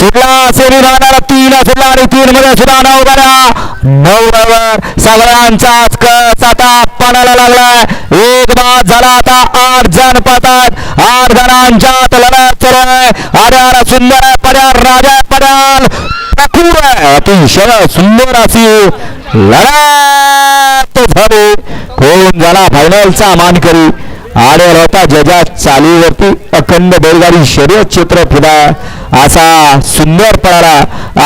सुटला सेमी राहणार तीन सुटला आणि तीन मध्ये सुद्धा नऊ बऱ्या नऊ बरोबर सगळ्यांचाच कस आता पणाला लागलाय. एक बाद झाला आता. आठ जण पाहतात आठ जणांच्यात लढत सुरू आहे. आर्याला सुंदर आहे. पर्याल राजा पर्याल प्रकुर आहे. अतिशय सुंदर अशी लढत झाली. कोण झाला फायनलचा मानकरी? आणि होता जजा चालीवरती अखंड बैलगाडी शर्यत चित्र फिदा असा सुंदर पळाला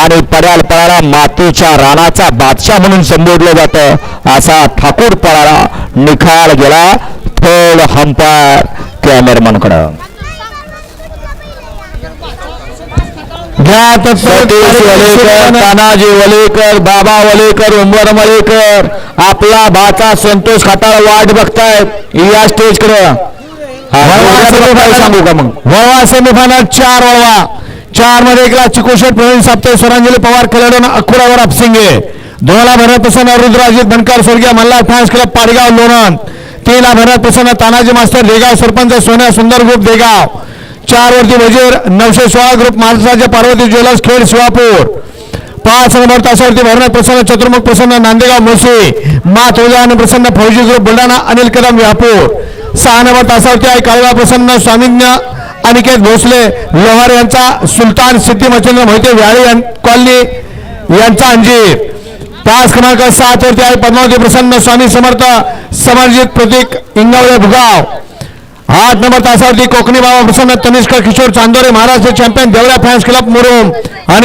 आणि पड्याल पळाला मातीच्या रानाचा बादशाह म्हणून संबोधलं जातं. असा ठाकूर पळाला निखाल गेला. थोड हंपार कॅमेरमनकडं सतीश वलेकर तानाजी वलेकर बाबा वलेकर उंबर मलेकर आपला भाचा संतोष खाताळ वाट बघतायत या स्टेजकडे सांगू का मग? वळवा सेमीफायनल चार वळवा. चारमध्ये एकला चिकोशेट प्रवीण साप्ते स्वरांजली पवार कलडून अखुरावर अपसिंगे दोनला भरत प्रसन्न रुद्राजित बनकर स्वर्गीय मल्हार फॅन्स क्लब पाडगाव लोणंद तीनला भरत प्रसन्न तानाजी मास्टर देगाव सरपंच सोन्या सुंदर ग्रुप देगाव. चार वरती वजीर नऊशे सोळा ग्रुप महाराष्ट्राचे पार्वती ज्वेलर्स खेड सोलापूर पाच नंबर तासावरती भरणा प्रसन्न चतुर्मुख प्रसन्न नांदेगाव मोसे मा तुळजा आणि प्रसन्न फौजी ग्रुप बुलढाणा अनिल कदम व्यापूर. सहा नंबर तासावरती आहे काळवा प्रसन्न स्वामिज्ञ अनिकेत भोसले लोहार यांचा सुलतान सिद्धी मच्छिंद्र मोहिते व्याळी यां- कॉलनी यांचा अंजीर. पाच क्रमांक सात वरती आहे पद्मावती प्रसन्न स्वामी समर्थ समर्जित प्रतीक इंगवळे भुगाव. आठ नंबर तासावरती कोकणी बाबा प्रसन्न Tanishkar Kishor Chandore Maharashtra champion Deola fans club Murum. आणि